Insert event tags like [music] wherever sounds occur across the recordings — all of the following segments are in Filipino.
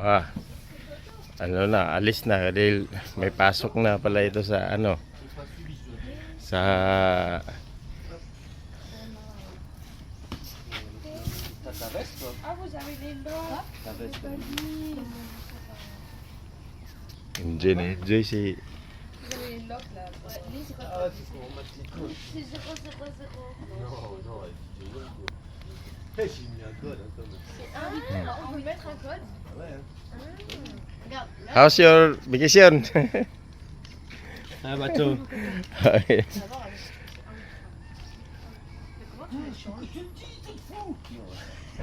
Ah, ano na, alis na dahil may pasok na pala ito sa ano sa enjoy na enjoy si Vous avez les locks là. Ouais, lui, c'est quoi C'est 0, 0, 0. J'ai mis un code, hein, comme. Ah, on peut mettre un code Ah. How's your vacation? Un bateau. ça va.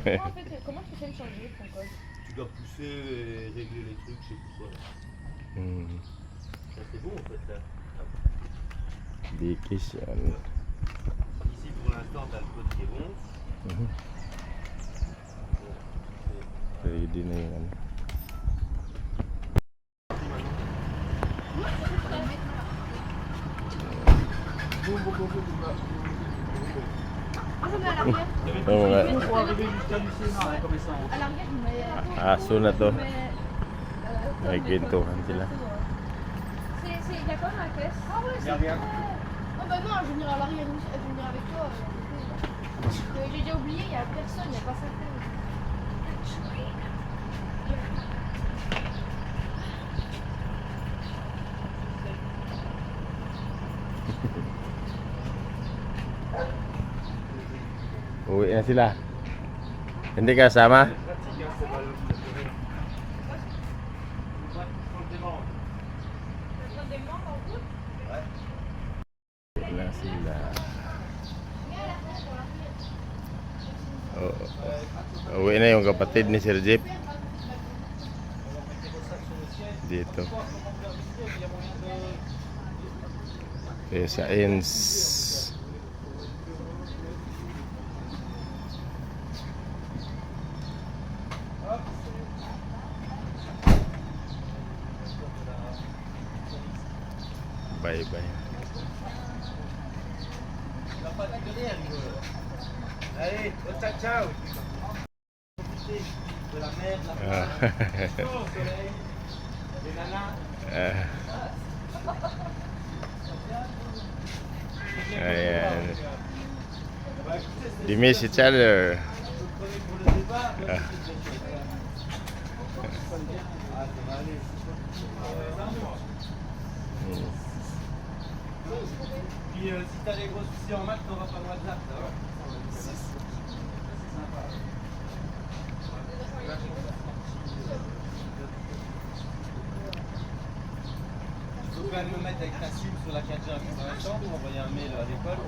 Mais comment tu fais le changer ton code Tu dois pousser et régler les trucs, je sais plus quoi. Ça, c'est bon en fait là. vacation. Ici pour l'instant, t'as le code qui est bon. Mhm. Ready na yung ano. Ah, je mets à l'arrière. Ito mga À l'arrière, je mets la tour. aso na to. Je mets, euh, May gintuhan sila. C'est, c'est, il y a quoi dans la caisse Ah ouais, c'est vrai. Oh bah non, je vais venir à l'arrière, je vais venir avec toi. euh, Parce que j'ai déjà oublié, il y a personne, il n'y a pas ça. Na sila. Hindi ka sama? Na sila. Oo. Uwi na yung kapatid ni Sir Jeep. Dito. Eh, sa ends. De la Ah. Ah. [laughs] Ayan. They miss each other. Mettre avec ta cible sur la 4G pour l'instant pour envoyer un mail à l'école.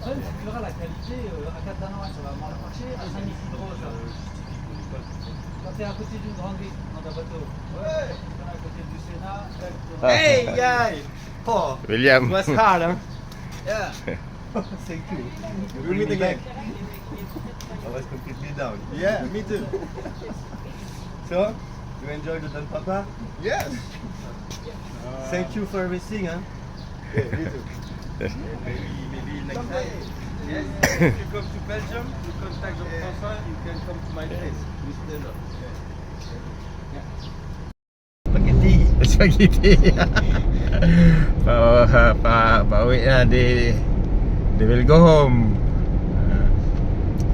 tu verras la qualité, euh, à Catalogne ça va mal marcher, à Saint-Isidro ça. Quand t'es à côté d'une grande ville, dans ta bateau. Ouais. Quand t'es à côté du Sénat, Ah. Hey, guy! Oh, William. was hard, huh? Yeah. Thank you. We'll meet again. I was completely down. Yeah, me too. so, you enjoyed the Don Papa? Yes. Thank you for everything, huh? Yeah, too. maybe, maybe next time. Yes. [laughs] if you come to Belgium, you contact Jean-François, you can come to my place. We stand. Spaghetti. [laughs] Spaghetti. [laughs] pa, pa, pauwi na. They, they will go home.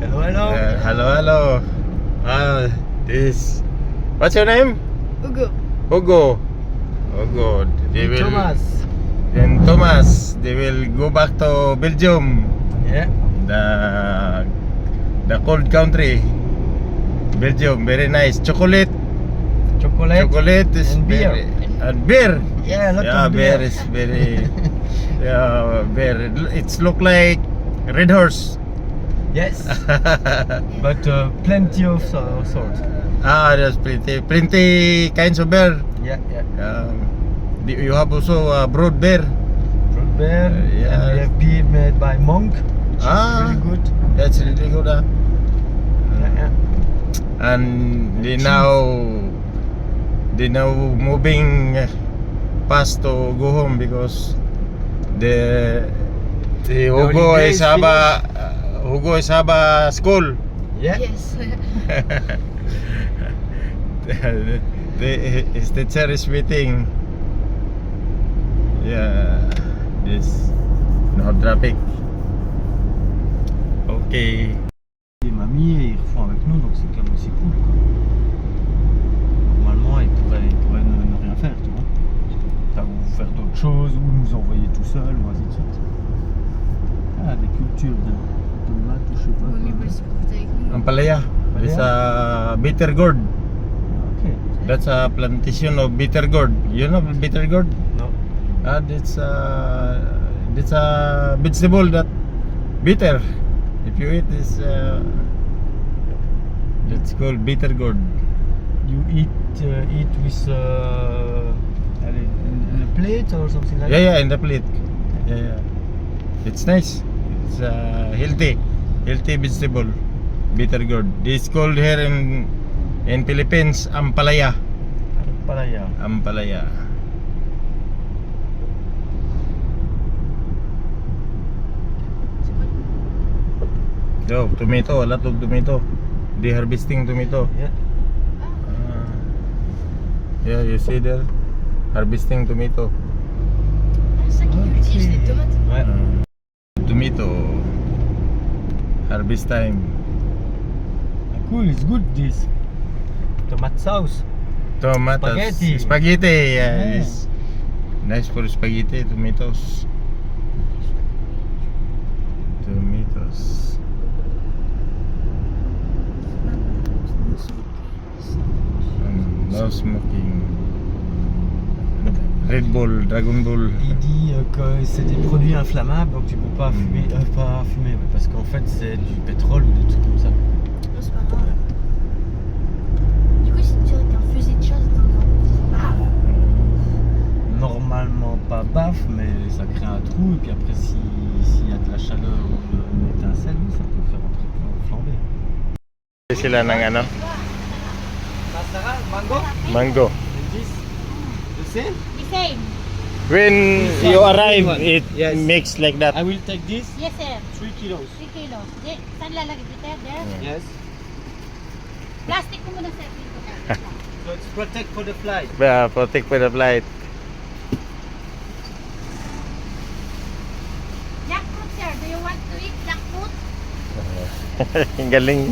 Hello, hello. Uh, hello, hello. Uh, this. What's your name? Hugo. Hugo. Oh, Hugo. They will. Thomas. Then Thomas. They will go back to Belgium. Yeah. The the cold country. Belgium, very nice. Chocolate. Chocolate. Chocolate is and beer. very and beer. Yeah, lot yeah, of beer beer. is very [laughs] yeah, beer. It's look like red horse. Yes. [laughs] but uh, plenty of uh, salt. ah, there's plenty, plenty kinds of beer. Yeah, yeah. Do you have also uh, broad beer. Fruit beer. Uh, yeah. And we have beer made by Monk. Ah. really good. That's really good. ah. Yeah, yeah. And they now they now moving past to go home because the the Hugo is is have a Hugo is have a school. Yeah? Yes. [laughs] the, his teacher is waiting. Yeah, this no traffic. Okay. Et mamie, et ils refont avec nous, donc c'est quand même aussi cool. Quoi. Normalement, ils pourraient, ils pourraient ne, ne rien faire, tu vois. Enfin, ou faire d'autres choses, ou nous envoyer tout seul, ou ainsi de suite. Ah, des cultures de, de maths ou je sais pas. Oui, mais quoi. parce que vous avec nous. Ampalaya. There's a bitter gourd. Ok. That's a plantation of bitter gourd. You know bitter gourd? Non. Ah, that's a that's a vegetable that bitter. If you eat this, uh, it's called bitter gourd. You eat, uh, eat with uh, in, in a plate or something like Yeah, that? yeah, in the plate. Yeah, yeah. It's nice. It's uh, healthy, healthy vegetable. Bitter gourd. It's called here in in Philippines ampalaya. Palaya. Ampalaya. Yo, tomato, a lot of tomato. They harvesting tomato. Yeah. Ah. yeah, you see there? Harvesting tomato. Ah, ça qui cultive, c'est des tomates. Ouais. Tomato. Harvest time. Ah, cool, it's good this. Tomato sauce. Tomatoes. Spaghetti. Spaghetti, yeah. Yeah. It's nice for spaghetti, tomatoes. Tomatoes. Mm, no smoking. Red Bull, Dragon Bull. Il dit euh, que c'est des produits inflammables, donc tu peux pas Mm. fumer, euh, pas fumer, ouais, parce qu'en fait c'est du pétrole ou des trucs comme ça. Non, c'est pas grave. Du coup, si tu dirais qu'un fusil de chasse dans le Ah, Normalement pas baf, mais ça crée un trou, et puis après si- s'il y a de la chaleur ou de- une étincelle, ça peut faire un truc euh, flamber. Sila ng ano? Mango, Mango. the same? The same. When This you one, arrive, one. it Yes. makes like that. I will take this, Yes, sir. 3 kilos. 3 kilos. Di, saan lalagay dito? There? Yes. Plastic ko muna, sir. Dito. [laughs] So it's protect for the fly. Uh, protect for the flight. Jackfruit, sir. Do you want to eat jackfruit? [laughs] Ang galing.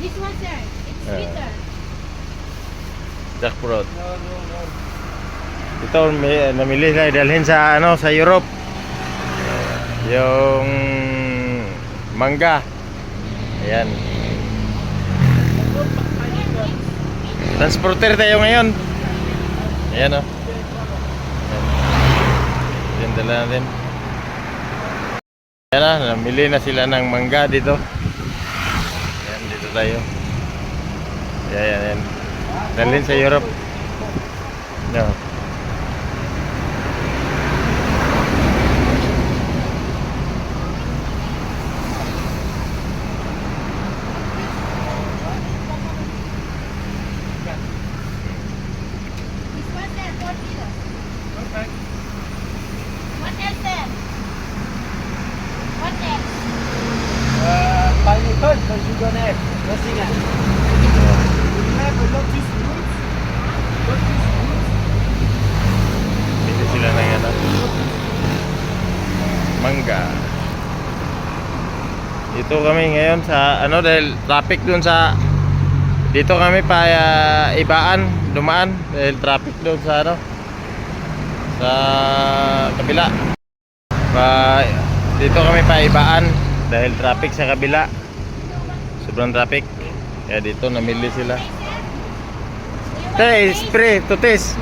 This one, sir. It's Ah. sweeter. Jackfruit. No, no, no. Ito, may, namili na dalhin sa ano sa Europe. Yung mangga. Ayan. Transporter tayo ngayon. Ayan o. Ayan, dala natin. Ayan na, namili na sila ng mangga dito. Ayan, dito tayo. Ayan, ayan. Dalhin sa Europe. No. This one, sir. 4 kilos. Perfect. What else, sir? What else? Uh, pineapple, but you don't have nothing else. You have a lotus root. Lotus root. Dito sila ng ano. Mangga. Dito kami ngayon sa ano dahil traffic dun sa dito kami pa ah, ibaan, dumaan dahil traffic doon sa ano sa kabila. Pa dito kami pa ibaan dahil traffic sa kabila. Sobrang traffic. Kaya dito namili sila. Tay, spray to test.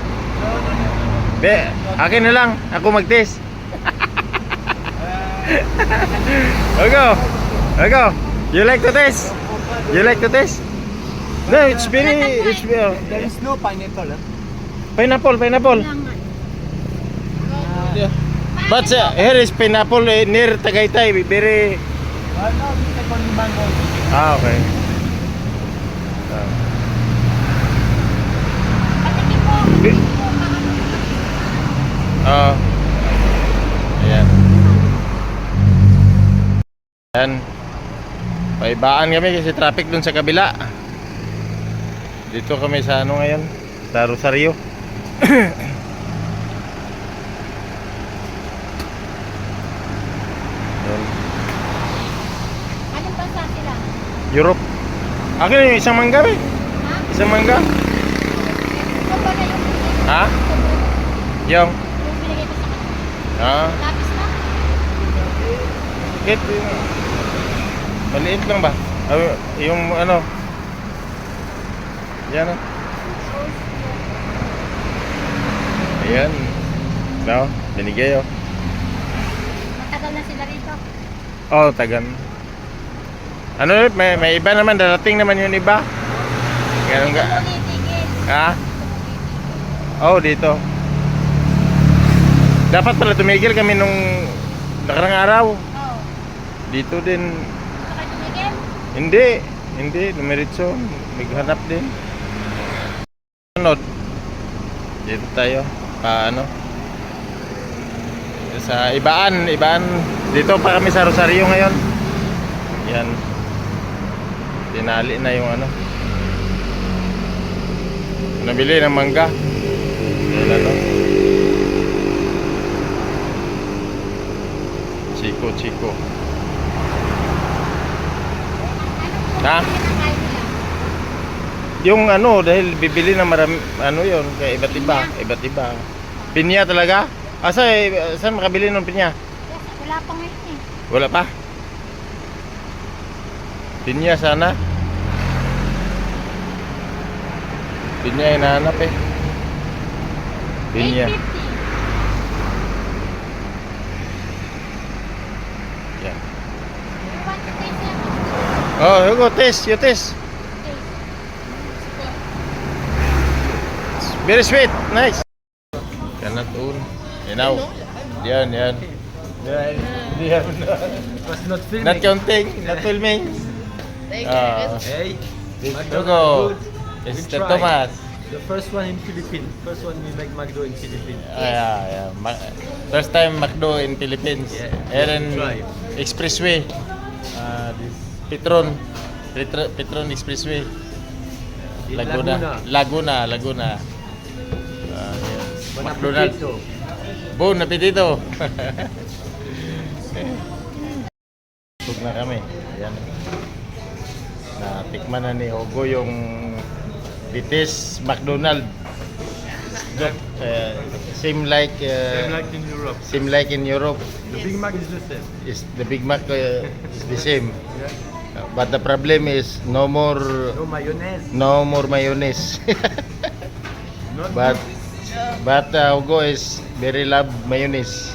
Be, akin na lang. Ako mag-test. [laughs] Ogo. Ogo. You like to test? You like to test? No, it's very it's very, There is no pineapple. Huh? pineapple, pineapple. Yeah. But uh, here is pineapple eh, near Tagaytay, very Uh, no, we take only mango. Ah, okay. Ah. Patikin po. Bi- Oo. Paibaan kami kasi traffic dun sa kabila. Dito kami sa ano ngayon? Sa Rosario. Anong bansa sila? Europe. Akin yung isang mangga eh. Ha? Isang mangga. Ikaw ba na yung? Ha? Yung. Yung ko sa kanila? Ah. Lapis na? Kit. Maliit lang ba? Ah, yung ano. Yan ah. Ayan. No, binigay oh. Matagal na sila rito. Oh, tagan. Ano yun? May, may iba naman, darating naman yung iba. Ganun ga. Tumitigil. Ha? Oh, dito. Dapat pala tumigil kami nung nakarang araw. Oo. Dito din. Hindi. Hindi. Numeritso. Naghanap din. Sunod. Dito tayo. Paano? Sa Ibaan. Ibaan. Dito pa kami sa Rosario ngayon. Yan. Tinali na yung ano. Nabili ng mangga. Yan ano. Chico, Chico. Ha? Yung ano, dahil bibili ng marami, ano yon kaya iba't iba, iba't iba. Pinya talaga? Asa, eh, saan makabili ng pinya? Wala pa ngayon eh. Wala pa? Pinya sana? Pinya hinahanap eh. Pinya. 850. Yan. You want to taste it? Oh, you go taste, you taste. It's very sweet, nice. Cannot own. You know. Yan, yan. Yan, yan. Was not filming. Not counting, not filming. Ah. Hey, This McDonald's Hugo. good. It's We the try. Thomas. the first one in Philippines. First one we make McDo in Philippines. Ah, yeah, yeah. Ma- first time McDo in Philippines. Yeah, Here in try. Expressway. Uh, this Petron. Petron, Petron Expressway. Laguna. Laguna, Laguna. Ah, yeah. Bon McDonald's. appetito. Bon apetito. Tug na kami. Ayan. Natikman na ni Hugo yung Bitis McDonald. Uh, same like uh, Same like in Europe. same like in Europe. The Big Mac is the same. Is the Big Mac uh, is the same. Yeah. Uh, But the problem is no more No mayonnaise. no more mayonnaise. [laughs] But but uh, Hugo is very love mayonnaise.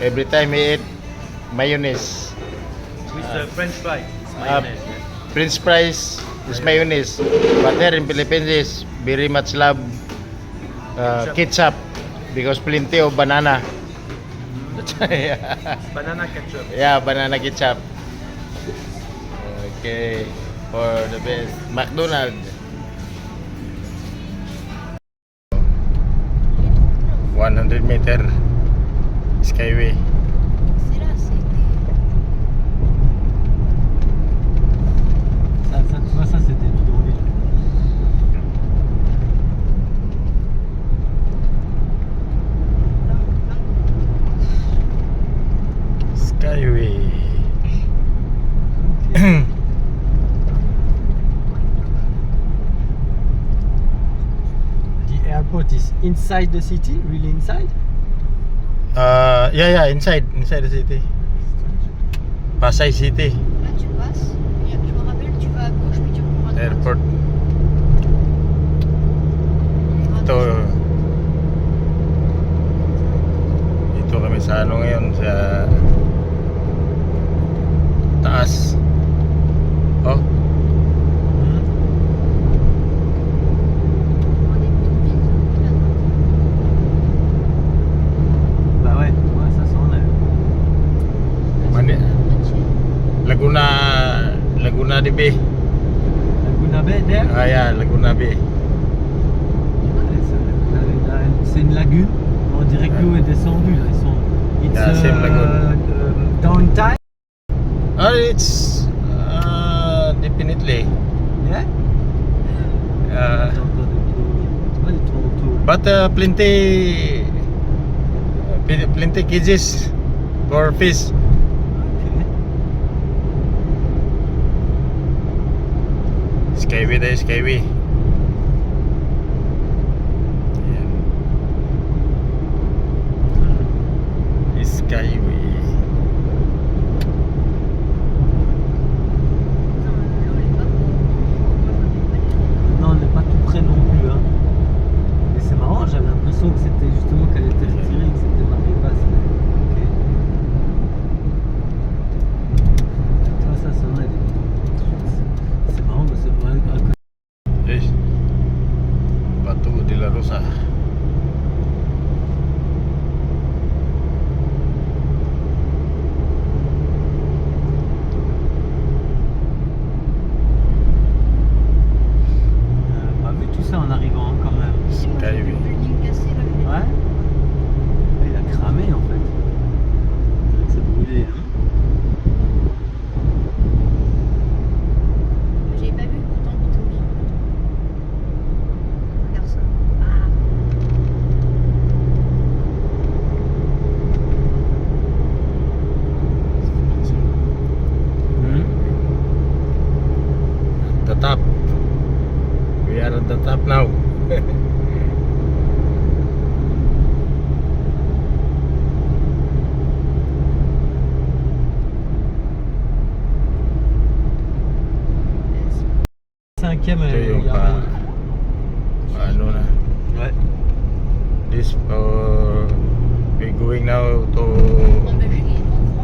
Every time he eat mayonnaise. with the French fry. It's Uh, mayonnaise. yeah. French fries is mayonnaise. But here in Philippines is very much love uh, ketchup because plenty of banana. [laughs] Why, Banana ketchup. yeah, banana ketchup. Okay, for the best. McDonald. One hundred meter skyway. Sila, city. Ça, ça, tu vois, ça c'était bidonville. Skyway. The airport is inside the city, really inside. Uh, yeah, yeah, inside, inside the city. Pasay City Là, tu passes. et Je me rappelle, tu vas à gauche, puis tu reprends à droite. Airport. Ito. Dito kami sa ano ngayon sa taas. Oh, Bah ouais, ouais, ça s'enlève. Mani Laguna Laguna de Bay. Laguna Bay there. Ah, yeah, Laguna Bay. C'est une lagune. On dirait que l'eau est descendue là. Ils sont. It's Yeah, same uh, um, downtime. Ah, it's uh, definitely. Yeah? Uh, but uh, plenty, pl- plenty cages for fish. Skyway tayo, Skyway. Ayan. Skyway.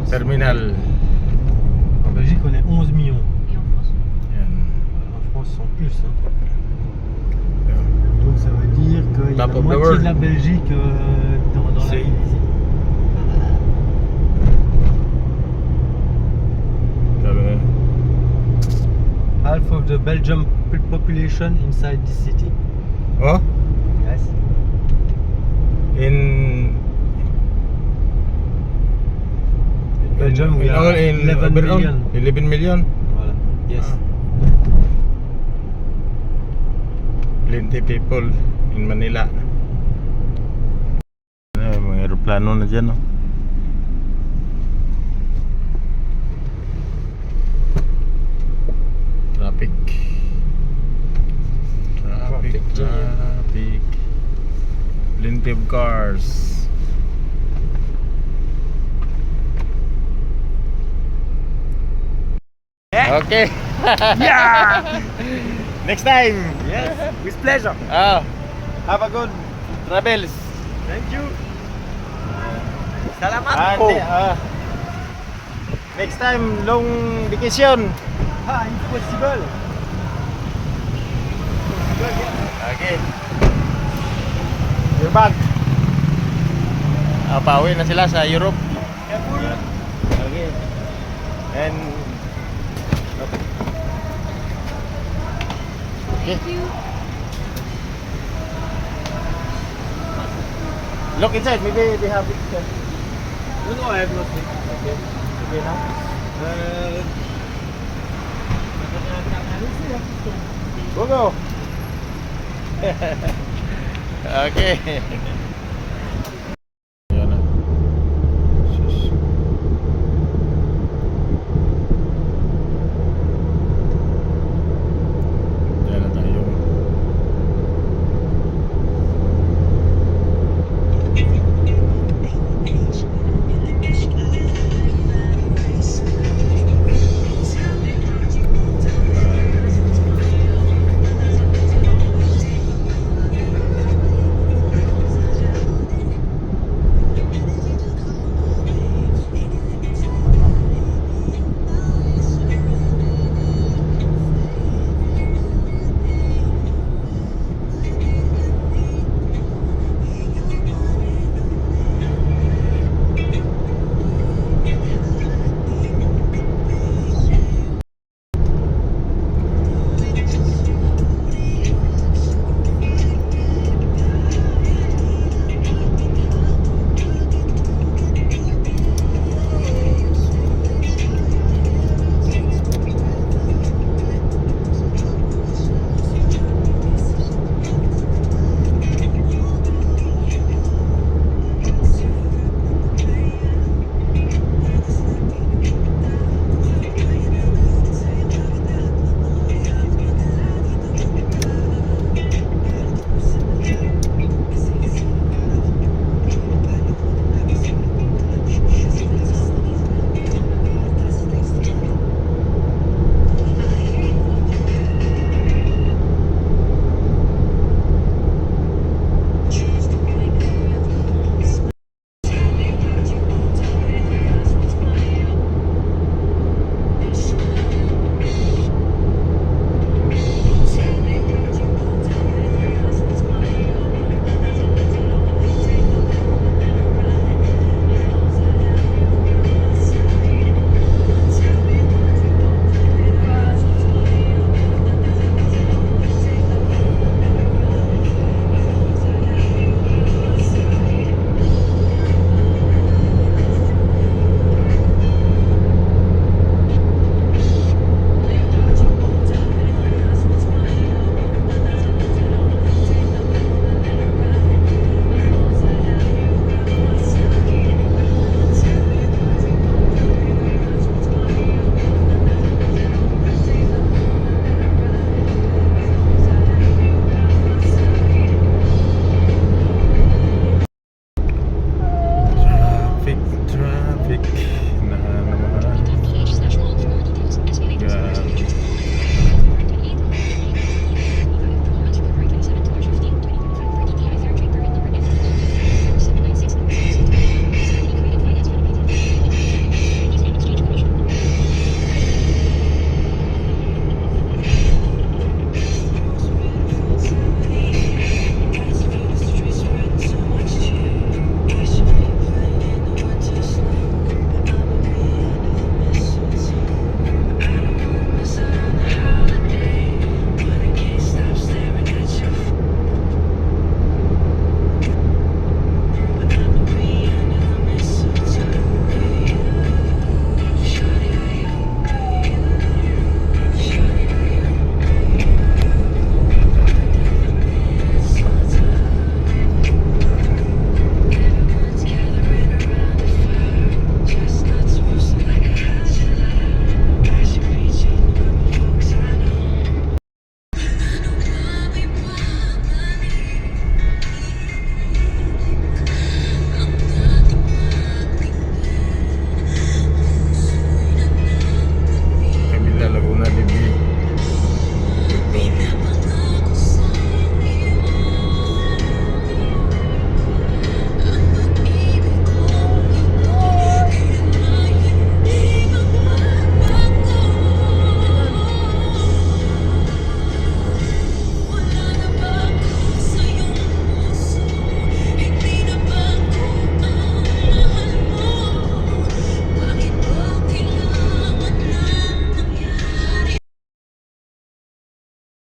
Terminal. En Belgique, on est 11 millions. Et en France. En France, sont plus. Hein. Donc ça veut dire qu'il y a la moitié de la Belgique euh, dans, dans la ville ici. Half of the Belgium p- population inside this city. Oh, Yes. in Belgium, we in, are all in 11 overall, million. 11 million. Voilà. Yes. Ah. Plenty people in Manila. Ano, mga aeroplano na dyan, no? Traffic, Traffic traffic. Plenty of cars. Okay. [laughs] yeah. Next time. Yes. With pleasure. Ah, have a good travels. Thank you. Salamat Ah, po. ah. next time, long vacation. Ah, impossible. Okay. You're back. Ah, pauwi na sila sa Europe. Careful. Okay. And Thank you. look inside, maybe they have it. uh, No, no, I have nothing. Okay. [laughs] Okay now. Euh... Go go. okay.